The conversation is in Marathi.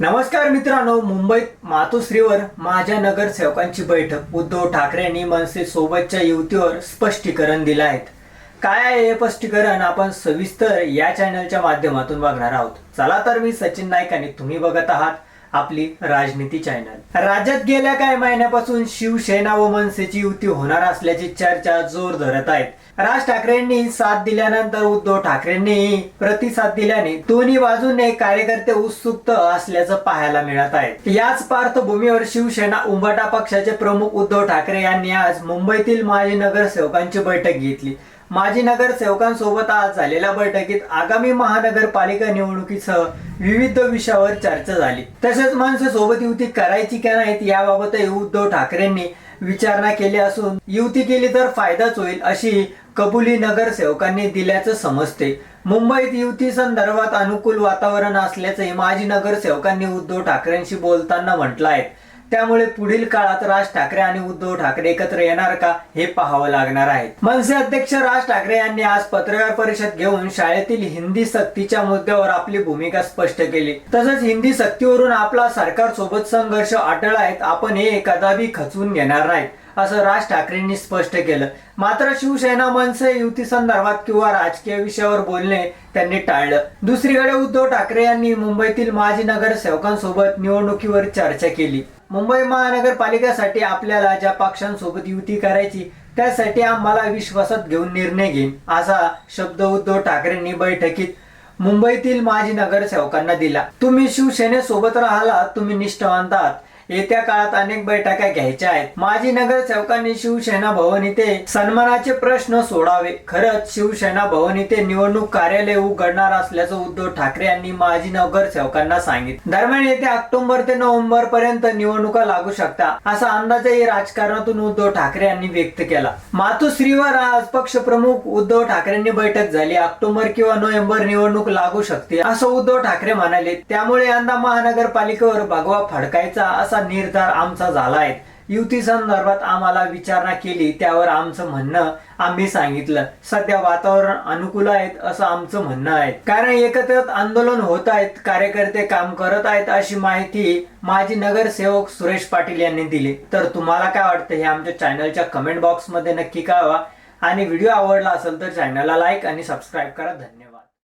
नमस्कार मित्रांनो मुंबईत मातोश्रीवर माझ्या नगरसेवकांची बैठक. उद्धव ठाकरे यांनी मनसे सोबतच्या युतीवर स्पष्टीकरण दिलं आहे. काय आहे हे स्पष्टीकरण? आपण सविस्तर या चॅनलच्या माध्यमातून बघणार आहोत. चला तर मी सचिन नाईक आणि तुम्ही बघत आहात आपली राजनीती चॅनल राज्यात गेल्या काही महिन्यापासून शिवसेना व मनसेची युती होणार असल्याची चर्चा जोर धरत आहेत. राज ठाकरेंनी साथ दिल्यानंतर उद्धव ठाकरेंनी प्रतिसाद दिल्याने दोन्ही बाजूने कार्यकर्ते उत्सुक असल्याचं पाहायला मिळत आहे. याच पार्श्वभूमीवर शिवसेना उंबटा पक्षाचे प्रमुख उद्धव ठाकरे यांनी आज मुंबईतील माजी नगरसेवकांची बैठक घेतली. माजी नगरसेवकांसोबत आज झालेल्या बैठकीत आगामी महानगरपालिका निवडणुकीसह विविध विषयावर चर्चा झाली. तसेच माणसं सोबत युती करायची का नाहीत याबाबतही उद्धव ठाकरेंनी विचारणा केली असून युती केली तर फायदाच होईल अशी कबुली नगरसेवकांनी दिल्याचं समजते. मुंबईत युती संदर्भात अनुकूल वातावरण असल्याचंही माजी नगरसेवकांनी उद्धव ठाकरेंशी बोलताना म्हटलं आहे. त्यामुळे पुढील काळात राज ठाकरे आणि उद्धव ठाकरे एकत्र येणार का हे पाहावं लागणार आहे. मनसे अध्यक्ष राज ठाकरे यांनी आज पत्रकार परिषद घेऊन शाळेतील हिंदी सक्तीच्या मुद्द्यावर आपली भूमिका स्पष्ट केली. तसंच हिंदी सक्तीवरून आपला सरकार सोबत संघर्ष अटळ आहेत आपण हे एखादाबी खचवून घेणार नाही असं राज ठाकरेंनी स्पष्ट केलं. मात्र शिवसेना मनसे युती संदर्भात किंवा राजकीय विषयावर बोलणे त्यांनी टाळलं. दुसरीकडे उद्धव ठाकरे यांनी मुंबईतील माजी नगरसेवकांसोबत निवडणुकीवर चर्चा केली. मुंबई महानगरपालिकेसाठी आपल्याला ज्या पक्षांसोबत युती करायची त्यासाठी आम्हाला विश्वासात घेऊन निर्णय घेईन असा शब्द उद्धव ठाकरेंनी बैठकीत मुंबईतील माजी नगरसेवकांना दिला. तुम्ही शिवसेनेसोबत राहिला तुम्ही निष्ठावंत आहात. येत्या काळात अनेक बैठका घ्यायच्या आहेत. माजी नगरसेवकांनी शिवसेना भवन इथे सन्मानाचे प्रश्न सोडावे. खरंच शिवसेना भवन इथे निवडणूक कार्यालय उघडणार असल्याचं उद्धव ठाकरे यांनी माजी नगरसेवकांना सांगितलं. दरम्यान येत्या ऑक्टोबर ते नोव्हेंबर पर्यंत निवडणुका लागू शकता असा अंदाजही राजकारणातून उद्धव ठाकरे यांनी व्यक्त केला. मातोश्रीवर आज पक्ष प्रमुख उद्धव ठाकरेंनी बैठक झाली. ऑक्टोबर किंवा नोव्हेंबर निवडणूक लागू शकते असं उद्धव ठाकरे म्हणाले. त्यामुळे यंदा महानगरपालिकेवर भगवा फडकायचा असं असा निर्धार आमचा झाला आहे युती संदर्भात आम्हाला विचारणा केली त्यावर आमचं म्हणणं आम्ही सांगितलं. सध्या वातावरण अनुकूल आहेत असं आमचं म्हणणं आहे. कारण एकत्रित आंदोलन होत आहेत कार्यकर्ते काम करत आहेत अशी माहिती माजी नगरसेवक सुरेश पाटील यांनी दिली. तर तुम्हाला काय वाटतं हे आमच्या चॅनलच्या कमेंट बॉक्समध्ये नक्की कळवा. आणि व्हिडिओ आवडला असेल तर चॅनलला लाईक आणि सबस्क्राईब करा. धन्यवाद.